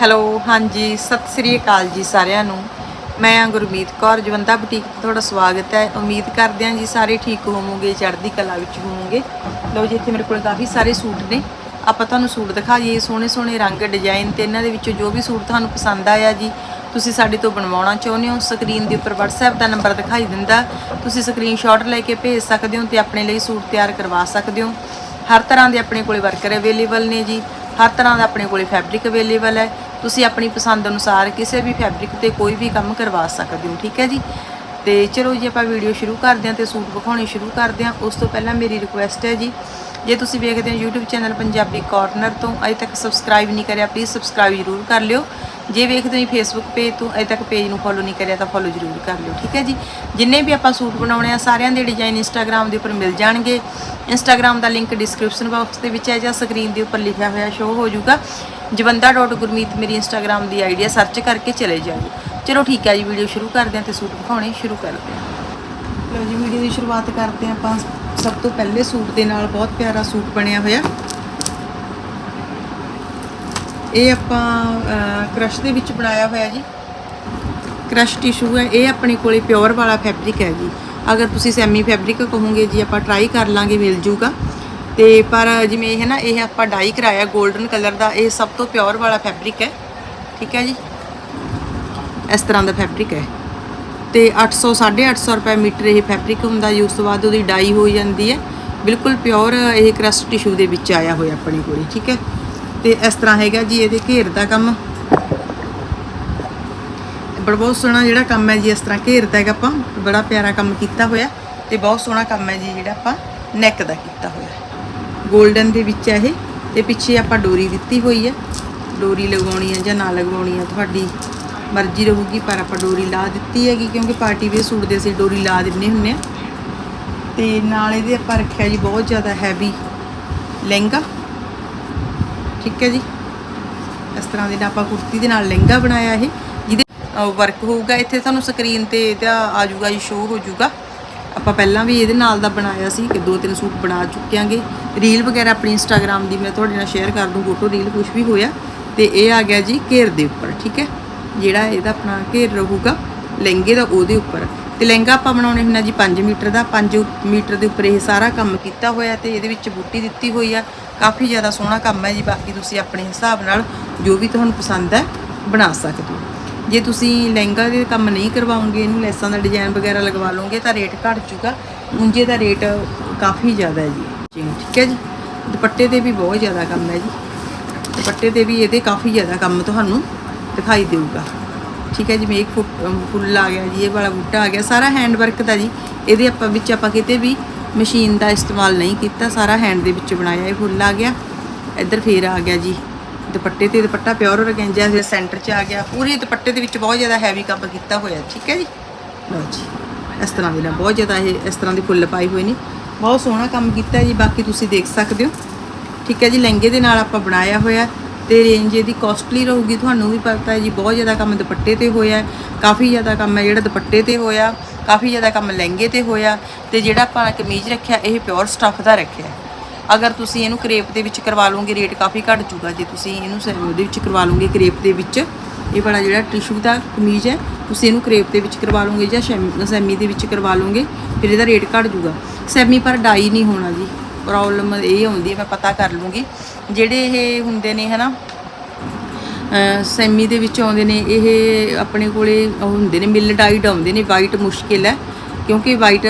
Hello, ਹਾਂਜੀ, ਸਤਿ ਸ੍ਰੀ ਅਕਾਲ ਜੀ ਸਾਰਿਆਂ ਨੂੰ। ਮੈਂ ਹਾਂ ਗੁਰਮੀਤ ਕੌਰ, ਜਵੰਦਾ ਬੁਟੀਕ ਤੇ ਤੁਹਾਡਾ ਸਵਾਗਤ ਹੈ। ਉਮੀਦ ਕਰਦੇ ਹਾਂ ਜੀ ਸਾਰੇ ਠੀਕ ਹੋਵੋਗੇ, ਚੜ੍ਹਦੀ ਕਲਾ ਵਿੱਚ ਹੋਵੋਗੇ। ਲਓ ਜੀ, ਇੱਥੇ ਮੇਰੇ ਕੋਲ ਕਾਫੀ ਸਾਰੇ ਸੂਟ ਨੇ। ਆਪਾਂ ਤੁਹਾਨੂੰ ਸੂਟ ਦਿਖਾਈਏ ਸੋਹਣੇ ਸੋਹਣੇ ਰੰਗ, ਡਿਜ਼ਾਈਨ ਤੇ ਇਹਨਾਂ ਦੇ ਵਿੱਚੋਂ ਜੋ ਵੀ ਸੂਟ ਤੁਹਾਨੂੰ ਪਸੰਦ ਆਇਆ ਜੀ, ਤੁਸੀਂ ਸਾਡੇ ਤੋਂ ਬਣਵਾਉਣਾ ਚਾਹੁੰਦੇ ਹੋ। ਸਕਰੀਨ ਦੇ ਉੱਪਰ WhatsApp ਦਾ ਨੰਬਰ ਦਿਖਾਈ ਦਿੰਦਾ। ਤੁਸੀਂ ਸਕਰੀਨਸ਼ਾਟ ਲੈ ਕੇ ਭੇਜ ਸਕਦੇ ਹੋ ਤੇ ਆਪਣੇ ਲਈ ਸੂਟ ਤਿਆਰ ਕਰਵਾ ਸਕਦੇ ਹੋ। ਹਰ ਤਰ੍ਹਾਂ ਦੇ ਆਪਣੇ ਕੋਲੇ ਵਰਕਰ ਅਵੇਲੇਬਲ ਨੇ ਜੀ। ਹਰ ਤਰ੍ਹਾਂ ਦਾ ਆਪਣੇ ਕੋਲੇ ਫੈਬਰਿਕ ਅਵੇਲੇਬਲ ਹੈ। ਤੁਸੀਂ ਆਪਣੀ ਪਸੰਦ ਅਨੁਸਾਰ ਕਿਸੇ ਵੀ ਫੈਬਰਿਕ ਤੇ ਕੋਈ ਵੀ ਕੰਮ ਕਰਵਾ ਸਕਦੇ ਹੋ, ਠੀਕ ਹੈ ਜੀ? ਤੇ ਚਲੋ ਜੀ, ਆਪਾਂ ਵੀਡੀਓ ਸ਼ੁਰੂ ਕਰਦੇ ਹਾਂ ਤੇ ਸੂਟ ਵਿਖਾਉਣੇ ਸ਼ੁਰੂ ਕਰਦੇ ਹਾਂ। ਉਸ ਤੋਂ ਪਹਿਲਾਂ ਮੇਰੀ ਰਿਕੁਐਸਟ ਹੈ ਜੀ ਜੇ ਤੁਸੀਂ ਵੇਖਦੇ ਹੋ YouTube ਚੈਨਲ ਪੰਜਾਬੀ ਕਾਰਨਰ ਤੋਂ ਅਜੇ ਤੱਕ ਸਬਸਕ੍ਰਾਈਬ ਨਹੀਂ ਕਰਿਆ ਪਲੀਜ਼ ਸਬਸਕ੍ਰਾਈਬ ਜ਼ਰੂਰ ਕਰ ਲਿਓ। ਜੇ ਵੇਖਦੇ ਹੋ ਫੇਸਬੁੱਕ ਪੇਜ ਤੋਂ ਅਜੇ ਤੱਕ ਪੇਜ ਨੂੰ ਫੋਲੋ ਨਹੀਂ ਕਰਿਆ ਤਾਂ ਫੋਲੋ ਜ਼ਰੂਰ ਕਰ ਲਿਓ, ਠੀਕ ਹੈ ਜੀ? ਜਿੰਨੇ ਵੀ ਆਪਾਂ ਸੂਟ ਬਣਾਉਣੇ ਆ, ਸਾਰਿਆਂ ਦੇ ਡਿਜ਼ਾਈਨ ਇੰਸਟਾਗ੍ਰam ਦੇ ਉੱਪਰ ਮਿਲ ਜਾਣਗੇ। ਇੰਸਟਾਗ੍ਰam ਦਾ ਲਿੰਕ ਡਿਸਕ੍ਰਿਪਸ਼ਨ ਬਾਕਸ ਦੇ ਵਿੱਚ ਹੈ ਜਾਂ ਸਕਰੀਨ ਦੇ ਉੱਪਰ ਲਿਖਿਆ ਹੋਇਆ ਸ਼ੋ ਹੋ ਜਾਊਗਾ। ਜਵੰਦਾ.ਗੁਰਮੀਤ ਮੇਰੀ ਇੰਸਟਾਗ੍ਰam ਦੀ ਆਈਡੀ ਸਰਚ ਕਰਕੇ ਚਲੇ ਜਾਓ। ਚਲੋ ਠੀਕ ਹੈ ਜੀ ਵੀਡੀਓ ਸ਼ੁਰੂ ਕਰਦੇ ਹਾਂ ਤੇ ਸੂਟ ਵਿਖਾਉਣੇ ਸ਼ੁਰੂ ਕਰਦੇ ਹਾਂ। ਲਓ ਜੀ ਵੀਡੀਓ ਦੀ ਸ਼ੁਰੂਆਤ ਕਰਦੇ ਹਾਂ ਆਪਾਂ। ਸਭ ਤੋਂ ਪਹਿਲੇ ਸੂਟ ਦੇ ਨਾਲ ਬਹੁਤ ਪਿਆਰਾ ਸੂਟ ਬਣਿਆ ਹੋਇਆ। ਇਹ ਆਪਾਂ ਕ੍ਰਸ਼ ਦੇ ਵਿੱਚ ਬਣਾਇਆ ਹੋਇਆ ਜੀ। ਕ੍ਰਸ਼ ਟਿਸ਼ੂ ਹੈ, ਇਹ ਆਪਣੇ ਕੋਲੇ ਪਿਓਰ ਵਾਲਾ ਫੈਬਰਿਕ ਹੈ ਜੀ। ਅਗਰ ਤੁਸੀਂ ਸੈਮੀ ਫੈਬਰਿਕ ਕਹੋਗੇ ਜੀ, ਆਪਾਂ ਟਰਾਈ ਕਰ ਲਾਂਗੇ, ਮਿਲ ਜੂਗਾ। ਤੇ ਪਰ ਜਿਵੇਂ ਇਹ ਨਾ, ਇਹ ਆਪਾਂ ਡਾਈ ਕਰਾਇਆ 골ਡਨ ਕਲਰ ਦਾ, ਇਹ ਸਭ ਤੋਂ ਪਿਓਰ ਵਾਲਾ ਫੈਬਰਿਕ ਹੈ। ਠੀਕ ਹੈ ਜੀ? ਇਸ ਤਰ੍ਹਾਂ ਦਾ ਫੈਬਰਿਕ ਹੈ। ਤੇ 800 850 ਰੁਪਏ ਮੀਟਰ ਇਹ ਫੈਬਰਿਕ ਹੁੰਦਾ ਜੀ, ਉਸ ਤੋਂ ਬਾਅਦ ਉਹਦੀ ਡਾਈ ਹੋ ਜਾਂਦੀ ਹੈ। ਬਿਲਕੁਲ ਪਿਓਰ ਇਹ ਕ੍ਰਸਟ ਟਿਸ਼ੂ ਦੇ ਵਿੱਚ ਆਇਆ ਹੋਇਆ ਆਪਣੇ ਕੋਲੇ ਠੀਕ ਹੈ? ਤੇ ਇਸ ਤਰ੍ਹਾਂ ਹੈਗਾ ਜੀ, ਇਹਦੇ ਘੇਰ ਦਾ ਕੰਮ। ਬੜਾ ਬਹੁਤ ਸੋਹਣਾ ਜਿਹੜਾ ਕੰਮ ਹੈ ਜੀ, ਇਸ ਤਰ੍ਹਾਂ ਘੇਰਦਾ ਹੈਗਾ ਆਪਾਂ। ਬੜਾ ਪਿਆਰਾ ਕੰਮ ਕੀਤਾ ਹੋਇਆ ਤੇ ਬਹੁਤ ਸੋਹਣਾ ਕੰਮ ਹੈ ਜੀ, ਜਿਹੜਾ ਆਪਾਂ ਨੈਕ ਦਾ ਕੀਤਾ ਹੋਇਆ। 골ਡਨ ਦੇ ਵਿੱਚ ਹੈ ਇਹ। ਤੇ ਪਿੱਛੇ ਆਪਾਂ ਡੋਰੀ ਦਿੱਤੀ ਹੋਈ ਹੈ। ਡੋਰੀ ਲਗਾਉਣੀ ਹੈ ਜਾਂ ਨਾ ਲਗਵਾਉਣੀ ਹੈ ਤੁਹਾਡੀ। ਮਰਜ਼ੀ ਰਹੂਗੀ, ਪਰ ਆਪਾਂ ਡੋਰੀ ਲਾ ਦਿੱਤੀ ਹੈਗੀ, ਕਿਉਂਕਿ ਪਾਰਟੀ ਵੇ ਸੂਟ ਦੇ ਅਸੀਂ ਡੋਰੀ ਲਾ ਦਿੰਨੇ ਹੁੰਨੇ ਆ ਤੇ ਨਾਲ ਇਹਦੇ ਆਪਾਂ ਰੱਖਿਆ ਜੀ ਬਹੁਤ ਜ਼ਿਆਦਾ ਹੈਵੀ ਲਹਿੰਗਾ। ਠੀਕ ਹੈ ਜੀ? ਇਸ ਤਰ੍ਹਾਂ ਦੇ ਨਾਲ ਆਪਾਂ ਕੁੜਤੀ ਦੇ ਨਾਲ ਲਹਿੰਗਾ ਬਣਾਇਆ ਇਹ। ਜਿਹਦੇ ਵਰਕ ਹੋਊਗਾ, ਇੱਥੇ ਤੁਹਾਨੂੰ ਸਕਰੀਨ ਤੇ ਇਹਦਾ ਆ ਜਾਊਗਾ ਜੀ ਸ਼ੋਅ ਹੋ ਜਾਊਗਾ ਆਪਾਂ ਪਹਿਲਾਂ ਵੀ ਇਹਦੇ ਨਾਲ ਦਾ ਬਣਾਇਆ ਸੀ ਕਿ ਦੋ ਤਿੰਨ ਸੂਟ ਬਣਾ ਚੁੱਕਿਆਂਗੇ ਰੀਲ ਵਗੈਰਾ ਆਪਣੀ ਇੰਸਟਾਗ੍ਰam ਦੀ ਮੈਂ ਤੁਹਾਡੇ ਨਾਲ ਸ਼ੇਅਰ ਕਰ ਦੂੰ ਫੋਟੋ ਰੀਲ ਕੁਝ ਵੀ ਹੋਇਆ। ਤੇ ਇਹ ਆ ਗਿਆ ਜੀ ਘੇਰ ਦੇ ਉੱਪਰ, ਠੀਕ ਹੈ? ਜਿਹੜਾ ਇਹਦਾ ਆਪਣਾ ਘੇਰ ਰਹੂਗਾ, ਲਹਿੰਗੇ ਦਾ ਉਹਦੇ ਉੱਪਰ। ਤੇ ਲਹਿੰਗਾ ਆਪਾਂ ਬਣਾਉਣੇ ਹੁੰਨਾ ਜੀ 5 ਮੀਟਰ ਦਾ। 5 ਮੀਟਰ ਦੇ ਉੱਪਰ ਇਹ ਸਾਰਾ ਕੰਮ ਕੀਤਾ ਹੋਇਆ ਤੇ ਇਹਦੇ ਵਿੱਚ ਬੂਟੀ ਦਿੱਤੀ ਹੋਈ ਆ। ਕਾਫੀ ਜ਼ਿਆਦਾ ਸੋਹਣਾ ਕੰਮ ਹੈ ਜੀ। ਬਾਕੀ ਤੁਸੀਂ ਆਪਣੇ ਹਿਸਾਬ ਨਾਲ ਜੋ ਵੀ ਤੁਹਾਨੂੰ ਪਸੰਦ ਹੈ, ਬਣਾ ਸਕਦੇ ਹੋ। ਜੇ ਤੁਸੀਂ ਲਹਿੰਗਾ ਦੇ ਕੰਮ ਨਹੀਂ ਕਰਵਾਉਂਗੇ, ਇਹਨੂੰ ਲੈਸਾਂ ਦਾ ਡਿਜ਼ਾਈਨ ਵਗੈਰਾ ਲਗਵਾ ਲਓਗੇ, ਤਾਂ ਰੇਟ ਘਟ ਜੂਗਾ। ਉਂਝੇ ਦਾ ਰੇਟ ਕਾਫੀ ਜ਼ਿਆਦਾ ਹੈ ਜੀ। ਠੀਕ ਹੈ ਜੀ? ਦੁਪੱਟੇ ਤੇ ਵੀ ਬਹੁਤ ਜ਼ਿਆਦਾ ਕੰਮ ਹੈ ਜੀ। ਦੁਪੱਟੇ ਤੇ ਵੀ ਇਹਦੇ ਕਾਫੀ ਜ਼ਿਆਦਾ ਕੰਮ ਤੁਹਾਨੂੰ ਦਿਖਾਈ ਦੇਊਗਾ। ਠੀਕ ਹੈ ਜਿਵੇਂ ਇੱਕ ਫੁੱਟ- ਫੁੱਲ ਆ ਗਿਆ ਜੀ, ਇਹ ਵਾਲਾ ਬੂਟਾ ਆ ਗਿਆ। ਸਾਰਾ ਹੈਂਡ ਵਰਕ ਦਾ ਜੀ, ਇਹਦੇ ਆਪਾਂ ਵਿੱਚ ਆਪਾਂ ਕਿਤੇ ਵੀ ਮਸ਼ੀਨ ਦਾ ਇਸਤੇਮਾਲ ਨਹੀਂ ਕੀਤਾ। ਸਾਰਾ ਹੈਂਡ ਦੇ ਵਿੱਚ ਬਣਾਇਆ, ਇਹ ਫੁੱਲ ਆ ਗਿਆ। ਇੱਧਰ ਫੇਰ ਆ ਗਿਆ ਜੀ, ਦੁਪੱਟੇ ਤੇ ਦੁਪੱਟਾ ਪਿਓਰ ਔਰਗੈਂਜਾ ਦੇ ਸੈਂਟਰ 'ਚ ਆ ਗਿਆ। ਪੂਰੇ ਦੁਪੱਟੇ ਦੇ ਵਿੱਚ ਬਹੁਤ ਜ਼ਿਆਦਾ ਹੈਵੀ ਕੰਮ ਕੀਤਾ ਹੋਇਆ, ਠੀਕ ਹੈ ਜੀ? ਲਓ ਜੀ, ਇਸ ਤਰ੍ਹਾਂ ਦੇ ਨਾਲ ਬਹੁਤ ਜ਼ਿਆਦਾ ਇਹ, ਇਸ ਤਰ੍ਹਾਂ ਦੇ ਫੁੱਲ ਪਾਏ ਹੋਏ ਨੇ। ਬਹੁਤ ਸੋਹਣਾ ਕੰਮ ਕੀਤਾ ਜੀ, ਬਾਕੀ ਤੁਸੀਂ ਦੇਖ ਸਕਦੇ ਹੋ। ਠੀਕ ਹੈ ਜੀ, ਲਹਿੰਗੇ ਦੇ ਨਾਲ ਆਪਾਂ ਬਣਾਇਆ ਹੋਇਆ। ਤੇ ਰੇਂਜ ਇਹਦੀ ਕਾਸਟਲੀ ਰਹੂਗੀ, ਤੁਹਾਨੂੰ ਵੀ ਪਤਾ ਹੈ ਜੀ, ਬਹੁਤ ਜ਼ਿਆਦਾ ਕੰਮ ਦੁਪੱਟੇ ਤੇ ਹੋਇਆ ਕਾਫੀ ਜ਼ਿਆਦਾ ਕੰਮ ਹੈ ਜਿਹੜਾ ਦੁਪੱਟੇ ਤੇ ਹੋਇਆ, ਕਾਫੀ ਜ਼ਿਆਦਾ ਕੰਮ ਲਹਿੰਗੇ ਤੇ ਹੋਇਆ, ਤੇ ਜਿਹੜਾ ਆਪਾਂ ਕਮੀਜ਼ ਰੱਖਿਆ, ਇਹ ਪਿਓਰ ਸਟੱਫ ਦਾ ਰੱਖਿਆ ਅਗਰ ਤੁਸੀਂ ਇਹਨੂੰ ਕਰੇਪ ਦੇ ਵਿੱਚ ਕਰਵਾ ਲਓਗੇ ਰੇਟ ਕਾਫੀ ਘਟ ਜੂਗਾ ਜੇ ਤੁਸੀਂ ਇਹਨੂੰ ਸੈਮੀ ਉਹਦੇ ਵਿੱਚ ਕਰਵਾ ਲਓਗੇ ਕਰੇਪ ਦੇ ਵਿੱਚ, ਇਹ ਵਾਲਾ ਜਿਹੜਾ ਟਿਸ਼ੂ ਦਾ ਕਮੀਜ਼ ਹੈ, ਤੁਸੀਂ ਇਹਨੂੰ ਕਰੇਪ ਦੇ ਵਿੱਚ ਕਰਵਾ ਲਓਗੇ ਜਾਂ ਸ਼ੈਮ- ਸੈਮੀ ਦੇ ਵਿੱਚ ਕਰਵਾ ਲਓਗੇ, ਫਿਰ ਇਹਦਾ ਰੇਟ ਘਟ ਜੂਗਾ ਸੈਮੀ ਪਰ ਡਾਈ ਨਹੀਂ ਹੋਣਾ ਜੀ। ਪ੍ਰੋਬਲਮ ਇਹ ਆਉਂਦੀ ਹੈ ਮੈਂ ਪਤਾ ਕਰ ਲੂੰਗੀ। ਜਿਹੜੇ ਇਹ ਹੁੰਦੇ ਨੇ, ਹਨਾ, ਅਹ, ਸੈਮੀ ਦੇ ਵਿੱਚ ਆਉਂਦੇ ਨੇ, ਇਹ ਆਪਣੇ ਕੋਲੇ ਹੁੰਦੇ ਨੇ ਮਿਲ ਡਾਈਟ ਆਉਂਦੇ ਨੇ ਵਾਈਟ ਮੁਸ਼ਕਿਲ ਹੈ, ਕਿਉਂਕਿ ਵਾਈਟ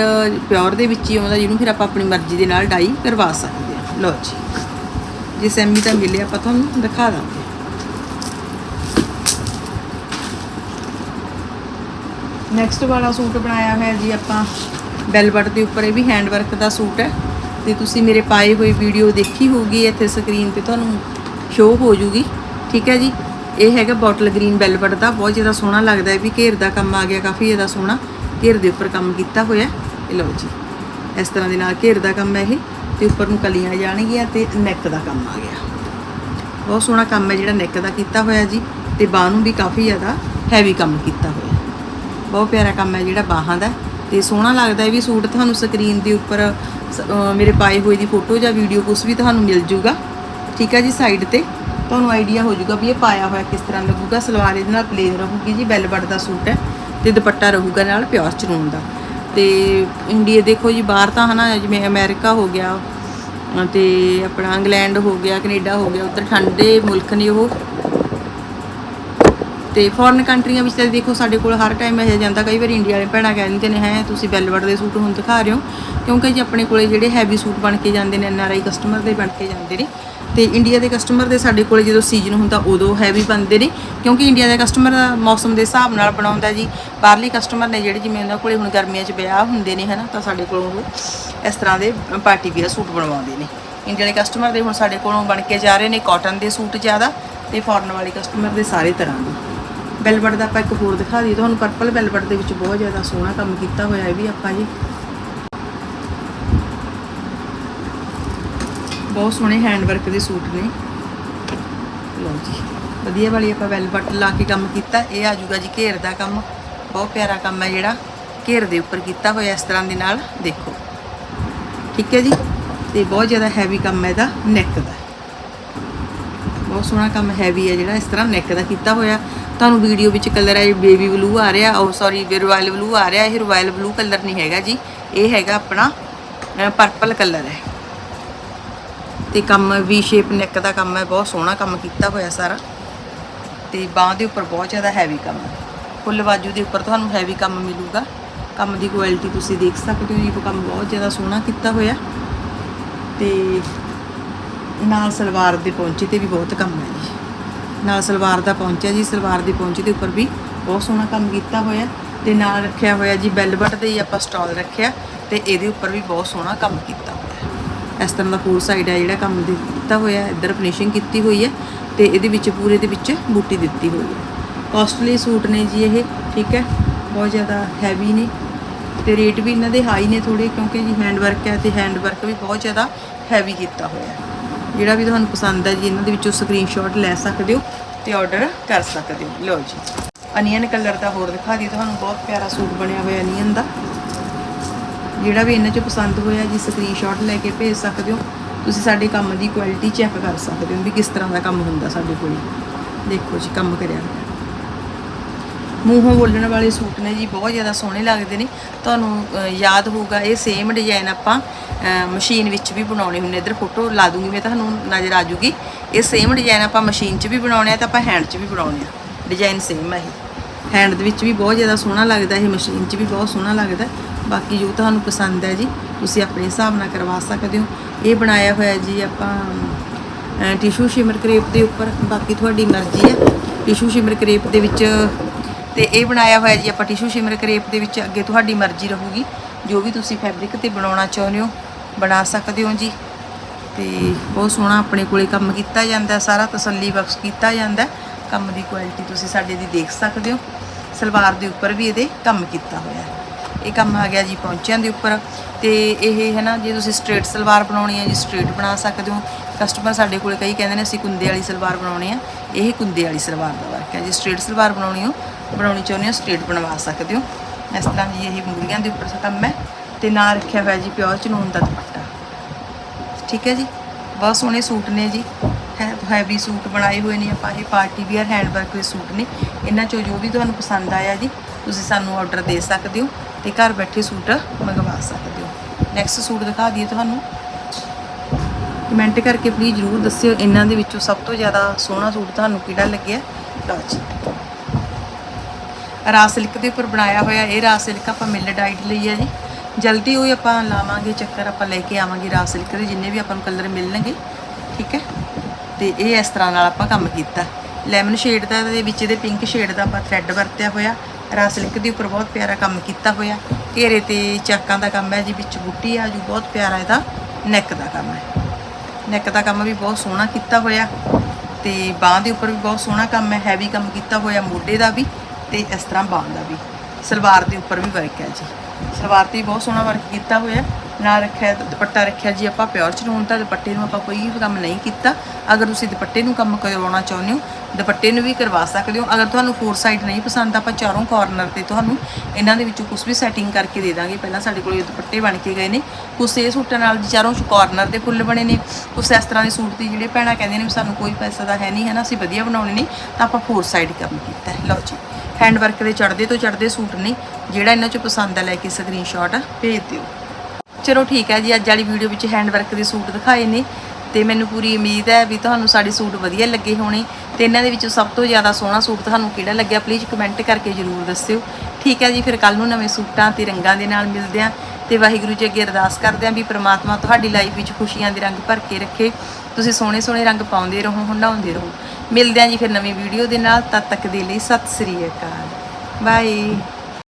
ਪਿਓਰ ਦੇ ਵਿੱਚ ਹੀ ਆਉਂਦਾ, ਜਿਹਨੂੰ ਫਿਰ ਆਪਾਂ ਆਪਣੀ ਮਰਜ਼ੀ ਦੇ ਨਾਲ ਡਾਈ ਕਰਵਾ ਸਕਦੇ ਹਾਂ। ਲਓ ਜੀ, ਜੇ ਸੈਮੀ ਦਾ ਮਿਲੇ ਆਪਾਂ ਤੁਹਾਨੂੰ ਦਿਖਾ ਦਾਂਗੇ। ਨੈਕਸਟ ਵਾਲਾ ਸੂਟ ਬਣਾਇਆ ਹੋਇਆ ਜੀ ਆਪਾਂ ਬੈਲਵਟ ਦੇ ਉੱਪਰ, ਇਹ ਵੀ ਹੈਂਡ ਵਰਕ ਦਾ ਸੂਟ ਹੈ। ਤੇ ਤੁਸੀਂ ਮੇਰੇ ਪਾਏ ਹੋਏ ਵੀਡੀਓ ਦੇਖੀ ਹੋਊਗੀ, ਇੱਥੇ ਸਕਰੀਨ ਤੇ ਤੁਹਾਨੂੰ ਸ਼ੋ ਹੋ ਜੂਗੀ ਠੀਕ ਹੈ ਜੀ? ਇਹ ਹੈਗਾ ਬੋਟਲ ਗ੍ਰੀਨ ਬੈਲਵਟ ਦਾ ਬਹੁਤ ਜ਼ਿਆਦਾ ਸੋਹਣਾ ਲੱਗਦਾ ਹੈ ਵੀ ਘੇਰ ਦਾ ਕੰਮ ਆ ਗਿਆ, ਕਾਫੀ ਜ਼ਿਆਦਾ ਸੋਹਣਾ। ਘੇਰ ਦੇ ਉੱਪਰ ਕੰਮ ਕੀਤਾ ਹੋਇਆ ਇਹ ਲਓ ਜੀ, ਇਸ ਤਰ੍ਹਾਂ ਦੇ ਨਾਲ ਘੇਰ ਦਾ ਕੰਮ ਹੈ ਇਹ, ਤੇ ਉੱਪਰ ਨੂੰ ਕਲੀਆਂ ਜਾਣਗੀਆਂ ਤੇ ਨੈਕ ਦਾ ਕੰਮ ਆ ਗਿਆ। ਬਹੁਤ ਸੋਹਣਾ ਕੰਮ ਹੈ ਜਿਹੜਾ ਨੈਕ ਦਾ ਕੀਤਾ ਹੋਇਆ ਜੀ, ਤੇ ਬਾਹ ਨੂੰ ਵੀ ਕਾਫੀ ਜ਼ਿਆਦਾ ਹੈਵੀ ਕੰਮ ਕੀਤਾ ਹੋਇਆ ਬਹੁਤ ਪਿਆਰਾ ਕੰਮ ਹੈ ਜਿਹੜਾ ਬਾਹਾਂ ਦਾ, ਤੇ ਸੋਹਣਾ ਲੱਗਦਾ ਹੈ ਵੀ ਸੂਟ ਤੁਹਾਨੂੰ ਸਕਰੀਨ ਦੇ ਉੱਪਰ ਮੇਰੇ ਪਾਏ ਹੋਏ ਦੀ ਫੋਟੋ ਜਾਂ ਵੀਡੀਓ ਕੁਛ ਵੀ ਤੁਹਾਨੂੰ ਮਿਲ ਜੂਗਾ। ਠੀਕ ਹੈ ਜੀ ਸਾਈਡ ਤੇ। ਤੁਹਾਨੂੰ ਆਈਡੀਆ ਹੋ ਜਾਊਗਾ ਵੀ ਇਹ ਪਾਇਆ ਹੋਇਆ ਕਿਸ ਤਰ੍ਹਾਂ ਲੱਗੂਗਾ। ਸਲਵਾਰ ਇਹਦੇ ਨਾਲ ਪਲੇਨ ਰਹੂਗੀ ਜੀ ਬੈਲਵਟ ਦਾ ਸੂਟ ਹੈ ਤੇ ਦੁਪੱਟਾ ਰਹੂਗਾ ਨਾਲ ਪਿਓਰ ਚਨੂਨ ਦਾ। ਤੇ ਇੰਡੀਆ ਦੇਖੋ ਜੀ, ਬਾਹਰ ਤਾਂ ਹਨਾ, ਜਿਵੇਂ ਅਮਰੀਕਾ ਹੋ ਗਿਆ ਅ ਤੇ ਆਪਣਾ ਇੰਗਲੈਂਡ ਹੋ ਗਿਆ ਕੈਨੇਡਾ ਹੋ ਗਿਆ, ਉੱਧਰ ਠੰਡੇ ਮੁਲਕ ਨੇ ਉਹ ਤੇ ਫੋਰਨ ਕੰਟਰੀਆਂ ਵਿੱਚ ਤਾਂ ਦੇਖੋ ਸਾਡੇ ਕੋਲ ਹਰ ਟਾਈਮ ਇਹ ਜਾਂਦਾ, ਕਈ ਵਾਰ ਇੰਡੀਆ ਵਾਲੇ ਭੈਣਾਂ ਕਹਿ ਦਿੰਦੇ ਨੇ, ਹੈ, ਤੁਸੀਂ ਵੈਲਵਟ ਦੇ ਸੂਟ ਹੁਣ ਦਿਖਾ ਰਹੇ ਹੋ। ਕਿਉਂਕਿ ਜੀ ਆਪਣੇ ਕੋਲੇ ਜਿਹੜੇ ਹੈਵੀ ਸੂਟ ਬਣ ਕੇ ਜਾਂਦੇ ਨੇ ਐਨਆਰਆਈ ਕਸਟਮਰ ਦੇ ਬਣ ਕੇ ਜਾਂਦੇ ਨੇ। ਤੇ ਇੰਡੀਆ ਦੇ ਕਸਟਮਰ ਦੇ ਸਾਡੇ ਕੋਲੇ ਜਦੋਂ ਸੀਜ਼ਨ ਹੁੰਦਾ, ਉਦੋਂ ਹੈਵੀ ਬਣਦੇ ਨੇ। ਕਿਉਂਕਿ ਇੰਡੀਆ ਦੇ ਕਸਟਮਰ ਮੌਸਮ ਦੇ ਹਿਸਾਬ ਨਾਲ ਬਣਾਉਂਦਾ ਜੀ। ਬਾਹਰਲੇ ਕਸਟਮਰ ਨੇ ਜਿਹੜੇ ਜਿਵੇਂ ਉਹਨਾਂ ਕੋਲੇ ਹੁਣ ਗਰਮੀਆਂ 'ਚ ਵਿਆਹ ਹੁੰਦੇ ਨੇ, ਹਨਾ, ਤਾਂ ਸਾਡੇ ਕੋਲੋਂ ਉਹ ਇਸ ਤਰ੍ਹਾਂ ਦੇ ਪਾਰਟੀ ਵੀਅਰ ਸੂਟ ਬਣਵਾਉਂਦੇ ਨੇ। ਇੰਡੀਆ ਦੇ ਕਸਟਮਰ ਦੇ ਹੁਣ ਸਾਡੇ ਕੋਲੋਂ ਬਣ ਕੇ ਜਾ ਰਹੇ ਨੇ ਕਾਟਨ ਦੇ ਸੂਟ ਜ਼ਿਆਦਾ ਤੇ ਫੋਰਨ ਵਾਲੇ ਕਸਟਮਰ ਦੇ ਸਾਰੇ ਤਰ੍ਹਾਂ ਦੇ। ਵੈਲਵਟ ਦਾ ਆਪਾਂ ਇੱਕ ਹੋਰ ਦਿਖਾ ਦਈਏ। ਤੁਹਾਨੂੰ ਪਰਪਲ ਵੈਲਵਟ ਦੇ ਵਿੱਚ ਬਹੁਤ ਜ਼ਿਆਦਾ ਸੋਹਣਾ ਕੰਮ ਕੀਤਾ ਹੋਇਆ ਹੈ ਵੀ ਆਪਾਂ ਜੀ। ਬਹੁਤ ਸੋਹਣੇ ਹੈਂਡ ਵਰਕ ਦੇ ਸੂਟ ਨੇ। ਲਓ ਜੀ, ਵਧੀਆ ਵਾਲੀ ਆਪਾਂ ਵੈਲਵਟ ਲਾ ਕੇ ਕੰਮ ਕੀਤਾ। ਇਹ ਆ ਜੂਗਾ ਜੀ ਘੇਰ ਦਾ ਕੰਮ। ਬਹੁਤ ਪਿਆਰਾ ਕੰਮ ਹੈ ਜਿਹੜਾ। ਘੇਰ ਦੇ ਉੱਪਰ ਕੀਤਾ ਹੋਇਆ ਇਸ ਤਰ੍ਹਾਂ ਦੇ ਨਾਲ, ਦੇਖੋ। ਠੀਕ ਹੈ ਜੀ? ਤੇ ਬਹੁਤ ਜ਼ਿਆਦਾ ਹੈਵੀ ਕੰਮ ਹੈ ਇਹਦਾ ਨੈਕ ਦਾ। ਬਹੁਤ ਸੋਹਣਾ ਕੰਮ ਹੈਵੀ ਹੈ ਜਿਹੜਾ, ਇਸ ਤਰ੍ਹਾਂ ਨੈਕ ਦਾ ਕੀਤਾ ਹੋਇਆ। ਤੁਹਾਨੂੰ ਵੀਡੀਓ ਵਿੱਚ ਕਲਰ ਹੈ ਬੇਬੀ ਬਲੂ ਆ ਰਿਹਾ, ਉਹ ਸੌਰੀ ਰਾਇਲ ਬਲੂ ਆ ਰਿਹਾ, ਇਹ ਰਾਇਲ ਬਲੂ ਕਲਰ ਨਹੀਂ ਹੈਗਾ ਜੀ। ਇਹ ਹੈਗਾ ਆਪਣਾ ਪਰਪਲ ਕਲਰ ਹੈ। ਤੇ ਕੰਮ ਵੀ ਸ਼ੇਪ ਨੈਕ ਦਾ ਕੰਮ ਹੈ, ਬਹੁਤ ਸੋਹਣਾ ਕੰਮ ਕੀਤਾ ਹੋਇਆ ਸਾਰਾ। ਤੇ ਬਾਹ ਦੇ ਉੱਪਰ ਬਹੁਤ ਜ਼ਿਆਦਾ ਹੈਵੀ ਕੰਮ ਹੈ। ਫੁੱਲ ਬਾਜੂ ਦੇ ਉੱਪਰ ਤੁਹਾਨੂੰ ਹੈਵੀ ਕੰਮ ਮਿਲੂਗਾ। ਕੰਮ ਦੀ ਕੁਆਲਿਟੀ ਤੁਸੀਂ ਦੇਖ ਸਕਦੇ ਹੋ ਜੀ, ਉਹ ਕੰਮ ਬਹੁਤ ਜ਼ਿਆਦਾ ਸੋਹਣਾ ਕੀਤਾ ਹੋਇਆ। ਤੇ ਨਾਲ ਸਲਵਾਰ ਦੇ ਪੌਂਚੇ ਤੇ ਵੀ ਬਹੁਤ ਕੰਮ ਹੈ ਜੀ। ਨਾਲ ਸਲਵਾਰ ਦਾ ਪੌਂਚਾ ਜੀ, ਸਲਵਾਰ ਦੀ ਪੌਂਚੇ ਦੇ ਉੱਪਰ ਵੀ ਬਹੁਤ ਸੋਹਣਾ ਕੰਮ ਕੀਤਾ ਹੋਇਆ ਤੇ ਨਾਲ ਰੱਖਿਆ ਹੋਇਆ ਜੀ ਬੈਲਬਟ ਦੇ ਹੀ ਆਪਾਂ ਸਟਾਲ ਰੱਖਿਆ ਤੇ ਇਹਦੇ ਉੱਪਰ ਵੀ ਬਹੁਤ ਸੋਹਣਾ ਕੰਮ ਕੀਤਾ ਹੋਇਆ ਇਸ ਤਰ੍ਹਾਂ ਦਾ ਫੋਰ ਸਾਈਡ ਹੈ ਜਿਹੜਾ ਕੰਮ ਦੇ ਕੀਤਾ ਹੋਇਆ ਇੱਧਰ ਫਿਨਿਸ਼ਿੰਗ ਕੀਤੀ ਹੋਈ ਹੈ ਤੇ ਇਹਦੇ ਵਿੱਚ ਪੂਰੇ ਦੇ ਵਿੱਚ ਬੂਟੀ ਦਿੱਤੀ ਹੋਈ ਹੈ। ਕਾਸਟਲੀ ਸੂਟ ਨੇ ਜੀ ਇਹ, ਠੀਕ ਹੈ, ਬਹੁਤ ਜ਼ਿਆਦਾ ਹੈਵੀ ਨੇ ਤੇ ਰੇਟ ਵੀ ਇਹਨਾਂ ਦੇ ਹਾਈ ਨੇ ਥੋੜੇ ਕਿਉਂਕਿ ਜੀ ਹੈਂਡ ਵਰਕ ਹੈ ਤੇ ਹੈਂਡ ਵਰਕ ਵੀ ਬਹੁਤ ਜ਼ਿਆਦਾ ਹੈਵੀ ਕੀਤਾ ਹੋਇਆ ਹੈ। ਜਿਹੜਾ ਵੀ ਤੁਹਾਨੂੰ ਪਸੰਦ ਹੈ ਜੀ, ਇਹਨਾਂ ਦੇ ਵਿੱਚੋਂ ਸਕਰੀਨਸ਼ਾਟ ਲੈ ਸਕਦੇ ਹੋ ਤੇ ਆਰਡਰ ਕਰ ਸਕਦੇ ਹੋ। ਲਓ ਜੀ। ਅਨੀਅਨ ਕਲਰ ਦਾ ਹੋਰ ਦਿਖਾ ਦਈਏ। ਤੁਹਾਨੂੰ ਬਹੁਤ ਪਿਆਰਾ ਸੂਟ ਬਣਿਆ ਹੋਇਆ ਅਨੀਅਨ ਦਾ। ਜਿਹੜਾ ਵੀ ਇਹਨਾਂ 'ਚ ਪਸੰਦ ਹੋਇਆ ਜੀ ਸਕਰੀਨਸ਼ਾਟ ਲੈ ਕੇ ਭੇਜ ਸਕਦੇ ਹੋ। ਤੁਸੀਂ ਸਾਡੇ ਕੰਮ ਦੀ ਕੁਆਲਿਟੀ ਚੈੱਕ ਕਰ ਸਕਦੇ ਹੋ ਵੀ ਕਿਸ ਤਰ੍ਹਾਂ ਦਾ ਕੰਮ ਹੁੰਦਾ ਸਾਡੇ ਕੋਲ। ਦੇਖੋ ਜੀ, ਕੰਮ ਕਰਿਆ। ਮੂੰਹੋਂ ਬੋਲਣ ਵਾਲੇ ਸੂਟ ਨੇ ਜੀ, ਬਹੁਤ ਜ਼ਿਆਦਾ ਸੋਹਣੇ ਲੱਗਦੇ ਨੇ। ਤੁਹਾਨੂੰ ਯਾਦ ਹੋਊਗਾ ਇਹ ਸੇਮ ਡਿਜ਼ਾਈਨ ਆਪਾਂ ਮਸ਼ੀਨ ਵਿੱਚ ਵੀ ਬਣਾਉਣੇ ਹੁੰਦੇ। ਇੱਧਰ ਫੋਟੋ ਲਾ ਦੂੰਗੀ, ਮੈਂ ਤੁਹਾਨੂੰ ਨਜ਼ਰ ਆ ਜੂਗੀ। ਇਹ ਸੇਮ ਡਿਜ਼ਾਈਨ ਆਪਾਂ ਮਸ਼ੀਨ 'ਚ ਵੀ ਬਣਾਉਣੇ ਆ ਤੇ ਆਪਾਂ ਹੈਂਡ 'ਚ ਵੀ ਬਣਾਉਣੇ ਆ। ਡਿਜ਼ਾਈਨ ਸੇਮ ਹੈ ਇਹ। ਹੈਂਡ ਦੇ ਵਿੱਚ ਵੀ ਬਹੁਤ ਜ਼ਿਆਦਾ ਸੋਹਣਾ ਲੱਗਦਾ, ਇਹ ਮਸ਼ੀਨ 'ਚ ਵੀ ਬਹੁਤ ਸੋਹਣਾ ਲੱਗਦਾ। ਬਾਕੀ ਜੋ ਤੁਹਾਨੂੰ ਪਸੰਦ ਹੈ ਜੀ, ਤੁਸੀਂ ਆਪਣੇ ਹਿਸਾਬ ਨਾਲ ਕਰਵਾ ਸਕਦੇ ਹੋ। ਇਹ ਬਣਾਇਆ ਹੋਇਆ ਜੀ ਆਪਾਂ ਟਿਸ਼ੂ ਸ਼ਿਮਰ ਕਰੇਪ ਦੇ ਉੱਪਰ। ਬਾਕੀ ਤੁਹਾਡੀ ਮਰਜ਼ੀ ਹੈ ਟਿਸ਼ੂ ਸ਼ਿਮਰ ਕਰੇਪ ਦੇ ਵਿੱਚ ਤੇ ਇਹ ਬਣਾਇਆ ਹੋਇਆ ਜੀ ਆਪਾਂ ਟਿਸ਼ੂ ਸ਼ਿਮਰ ਕਰੇਪ ਦੇ ਵਿੱਚ ਅੱਗੇ ਤੁਹਾਡੀ ਮਰਜ਼ੀ ਰਹੂਗੀ। ਜੋ ਵੀ ਤੁਸੀਂ ਫੈਬਰਿਕ ਤੇ ਬਣਾਉਣਾ ਚਾਹੁੰਦੇ ਹੋ, ਬਣਾ ਸਕਦੇ ਹੋ ਜੀ। ਤੇ ਬਹੁਤ ਸੋਹਣਾ ਆਪਣੇ ਕੋਲੇ ਕੰਮ ਕੀਤਾ ਜਾਂਦਾ, ਸਾਰਾ ਤਸੱਲੀ ਬਖਸ਼ ਕੀਤਾ ਜਾਂਦਾ। ਕੰਮ ਦੀ ਕੁਆਲਿਟੀ ਤੁਸੀਂ ਸਾਡੇ ਦੀ ਦੇਖ ਸਕਦੇ ਹੋ। ਸਲਵਾਰ ਦੇ ਉੱਪਰ ਵੀ ਇਹਦੇ ਕੰਮ ਕੀਤਾ ਹੋਇਆ ਹੈ। ਇਹ ਕੰਮ ਆ ਗਿਆ ਜੀ ਪਹੁੰਚਿਆਂ ਦੇ ਉੱਪਰ। ਤੇ ਇਹ ਹੈ ਨਾ, ਜੇ ਤੁਸੀਂ ਸਟ੍ਰੇਟ ਸਲਵਾਰ ਬਣਾਉਣੀ ਹੈ ਜੀ ਸਟ੍ਰੇਟ ਬਣਾ ਸਕਦੇ ਹੋ। ਕਸਟਮਰ ਸਾਡੇ ਕੋਲ ਕਈ ਕਹਿੰਦੇ ਨੇ, ਅਸੀਂ ਕੁੰਦੇ ਵਾਲੀ ਸਲਵਾਰ ਬਣਾਉਣੀ ਆ ਇਹ ਕੁੰਦੇ ਵਾਲੀ ਸਲਵਾਰ ਦਾ ਵਰਕ ਹੈ। ਜੇ ਸਟ੍ਰੇਟ ਸਲਵਾਰ ਬਣਾਉਣੀ ਹੋ ਬਣਾਉਣੀ ਚਾਹੁੰਦੇ ਹੋ ਸਟ੍ਰੇਟ ਬਣਵਾ ਸਕਦੇ ਹੋ। ਇਸ ਤਰ੍ਹਾਂ ਜੀ ਇਹ ਮੂਲੀਆਂ ਦੇ ਉੱਪਰ ਕੰਮ ਹੈ ਤੇ ਨਾਲ ਰੱਖਿਆ ਹੋਇਆ ਜੀ ਪਿਓਰ ਚਨੂਨ ਦਾ ਦੁਪੱਟਾ। ਠੀਕ ਹੈ ਜੀ? ਬਹੁਤ ਸੋਹਣੇ ਸੂਟ ਨੇ ਜੀ। ਹੈ ਹੈਵੀ ਸੂਟ ਬਣਾਏ ਹੋਏ ਨੇ ਆਪਾਂ। ਇਹ ਪਾਰਟੀ ਵੀਅਰ ਹੈਂਡ ਦੇ ਸੂਟ ਨੇ। ਇਹਨਾਂ ਚੋਂ ਜੋ ਵੀ ਤੁਹਾਨੂੰ ਪਸੰਦ ਆਇਆ ਜੀ, ਤੁਸੀਂ ਸਾਨੂੰ ਆਰਡਰ ਦੇ ਸਕਦੇ ਹੋ ਤੇ ਘਰ ਬੈਠੇ ਸੂਟ ਮੰਗਵਾ ਸਕਦੇ ਹੋ। ਨੈਕਸਟ ਸੂਟ ਦਿਖਾ ਦਈਏ ਤੁਹਾਨੂੰ। ਕਮੈਂਟ ਕਰਕੇ ਪਲੀਜ਼ ਜਰੂਰ ਦੱਸਿਓ। ਇਹਨਾਂ ਦੇ ਵਿੱਚੋਂ ਸਭ ਤੋਂ ਜ਼ਿਆਦਾ ਸੋਹਣਾ ਸੂਟ ਤੁਹਾਨੂੰ ਕਿਹੜਾ ਲੱਗਿਆ? ਲਓ ਜੀ। ਰਾਸ ਸਿਲਕ ਦੇ ਉੱਪਰ ਬਣਾਇਆ ਹੋਇਆ, ਇਹ ਰਾਸ ਸਿਲਕ ਆਪਾਂ ਮਿਲ ਡਾਈਟ ਲਈ ਹੈ ਜੀ। ਜਲਦੀ ਉਹ ਆਪਾਂ ਲਾਵਾਂਗੇ, ਚੱਕਰ ਆਪਾਂ ਲੈ ਕੇ ਆਵਾਂਗੇ ਰਾ ਸਿਲਕ ਦੇ, ਜਿੰਨੇ ਵੀ ਆਪਾਂ ਨੂੰ ਕਲਰ ਮਿਲਣਗੇ, ਠੀਕ ਹੈ? ਤੇ ਇਹ ਇਸ ਤਰ੍ਹਾਂ ਨਾਲ ਆਪਾਂ ਕੰਮ ਕੀਤਾ। ਲੈਮਨ ਸ਼ੇਡ ਦਾ ਦੇ ਵਿੱਚ ਇਹਦੇ ਪਿੰਕ ਸ਼ੇਡ ਦਾ ਆਪਾਂ ਥ੍ਰੈਡ ਵਰਤਿਆ ਹੋਇਆ। ਰਾ ਸਿਲਕ ਦੇ ਉੱਪਰ ਬਹੁਤ ਪਿਆਰਾ ਕੰਮ ਕੀਤਾ ਹੋਇਆ। ਘੇਰੇ ਤੇ ਚਾਕਾਂ ਦਾ ਕੰਮ ਹੈ ਜੀ, ਵਿੱਚ ਬੁੱਟੀ ਆ ਜੂ, ਬਹੁਤ ਪਿਆਰਾ ਇਹਦਾ ਨੈਕ ਦਾ ਕੰਮ ਹੈ। ਨੈਕ ਦਾ ਕੰਮ ਵੀ ਬਹੁਤ ਸੋਹਣਾ ਕੀਤਾ ਹੋਇਆ। ਤੇ ਬਾਹ ਦੇ ਉੱਪਰ ਵੀ ਬਹੁਤ ਸੋਹਣਾ ਕੰਮ ਹੈ ਹੈਵੀ ਕੰਮ ਕੀਤਾ ਹੋਇਆ, ਮੋਢੇ ਦਾ ਵੀ। ਤੇ ਇਸ ਤਰ੍ਹਾਂ ਬਾਹ ਵੀ। ਸਲਵਾਰ ਦੇ ਉੱਪਰ ਵੀ ਵਰਕ ਹੈ ਜੀ। ਸਲਵਾਰ ਤੇ ਬਹੁਤ ਸੋਹਣਾ ਵਰਕ ਕੀਤਾ ਹੋਇਆ ਨਾਲ ਰੱਖਿਆ, ਦੁਪੱਟਾ ਰੱਖਿਆ ਜੀ ਆਪਾਂ ਪਿਓਰ ਚਨੂਨ ਤਾਂ ਦੁਪੱਟੇ ਨੂੰ ਆਪਾਂ ਕੋਈ ਵੀ ਕੰਮ ਨਹੀਂ ਕੀਤਾ। ਅਗਰ ਤੁਸੀਂ ਦੁਪੱਟੇ ਨੂੰ ਕੰਮ ਕਰਵਾਉਣਾ ਚਾਹੁੰਦੇ ਹੋ, ਦੁਪੱਟੇ ਨੂੰ ਵੀ ਕਰਵਾ ਸਕਦੇ ਹੋ। ਅਗਰ ਤੁਹਾਨੂੰ ਫੋਰ ਸਾਈਡ ਨਹੀਂ ਪਸੰਦ, ਆਪਾਂ ਚਾਰੋਂ ਕਾਰਨਰ ਤੇ ਤੁਹਾਨੂੰ ਇਹਨਾਂ ਦੇ ਵਿੱਚੋਂ ਕੁਝ ਵੀ ਸੈਟਿੰਗ ਕਰਕੇ ਦੇ ਦਾਂਗੇ। ਪਹਿਲਾਂ ਸਾਡੇ ਕੋਲ ਇਹ ਦੁਪੱਟੇ ਬਣ ਕੇ ਗਏ ਨੇ। ਕੁਛ ਇਹ ਸੂਟਾਂ ਨਾਲ ਚਾਰੋਂ ਕਾਰਨਰ ਦੇ ਫੁੱਲ ਬਣੇ ਨੇ। ਕੁਛ ਇਸ ਤਰ੍ਹਾਂ ਦੇ ਸੂਟ ਦੀ ਜਿਹੜੇ ਭੈਣਾਂ ਕਹਿੰਦੇ ਨੇ ਵੀ ਸਾਨੂੰ ਕੋਈ ਪੈਸਾ ਦਾ ਹੈ ਨਹੀਂ ਹੈ ਨਾ ਅਸੀਂ ਵਧੀਆ ਬਣਾਉਣੇ ਨੇ, ਤਾਂ ਆਪਾਂ ਫੋਰ ਸਾਈਡ ਕੰਮ ਕੀਤਾ ਲਓ ਜੀ ਹੈਂਡ ਵਰਕ ਦੇ ਚੜਦੇ ਤੋਂ ਚੜਦੇ ਸੂਟ ਨੇ। ਜਿਹੜਾ ਇਹਨਾਂ ਚੋਂ ਪਸੰਦ ਆ, ਲੈ ਕੇ ਸਕਰੀਨਸ਼ਾਟ ਭੇਜ ਦਿਓ। ਚਲੋ ਠੀਕ ਹੈ ਜੀ, ਅੱਜ ਵਾਲੀ ਵੀਡੀਓ ਵਿੱਚ ਹੈਂਡ ਵਰਕ ਦੇ ਸੂਟ ਦਿਖਾਏ ਨੇ ਤੇ ਮੈਨੂੰ ਪੂਰੀ ਉਮੀਦ ਹੈ ਵੀ ਤੁਹਾਨੂੰ ਸਾਡੇ ਸੂਟ ਵਧੀਆ ਲੱਗੇ ਹੋਣੇ ਤੇ ਇਹਨਾਂ ਦੇ ਵਿੱਚੋਂ ਸਭ ਤੋਂ ਜ਼ਿਆਦਾ ਸੋਹਣਾ ਸੂਟ ਤੁਹਾਨੂੰ ਕਿਹੜਾ ਲੱਗਿਆ ਪਲੀਜ਼ ਕਮੈਂਟ ਕਰਕੇ ਜਰੂਰ ਦੱਸਿਓ। ਠੀਕ ਹੈ ਜੀ, ਫਿਰ ਕੱਲ ਨੂੰ ਨਵੇਂ ਸੂਟਾਂ ਤੇ ਰੰਗਾਂ ਦੇ ਨਾਲ ਮਿਲਦੇ ਆਂ ਤੇ ਵਾਹਿਗੁਰੂ ਜੀ ਅੱਗੇ ਅਰਦਾਸ ਕਰਦੇ ਆਂ ਵੀ ਪ੍ਰਮਾਤਮਾ ਤੁਹਾਡੀ ਲਾਈਫ ਵਿੱਚ ਖੁਸ਼ੀਆਂ ਦੇ ਰੰਗ ਭਰ ਕੇ ਰੱਖੇ। ਤੁਸੀਂ ਸੋਹਣੇ ਸੋਹਣੇ ਰੰਗ ਪਾਉਂਦੇ ਰਹੋ ਹੰਡਾਉਂਦੇ ਰਹੋ। ਮਿਲਦੇ ਆਂ ਜੀ ਫਿਰ ਨਵੀਂ ਵੀਡੀਓ ਦੇ ਨਾਲ, ਤਦ ਤੱਕ ਦੇ ਲਈ ਸਤਿ ਸ੍ਰੀ ਅਕਾਲ। ਬਾਏ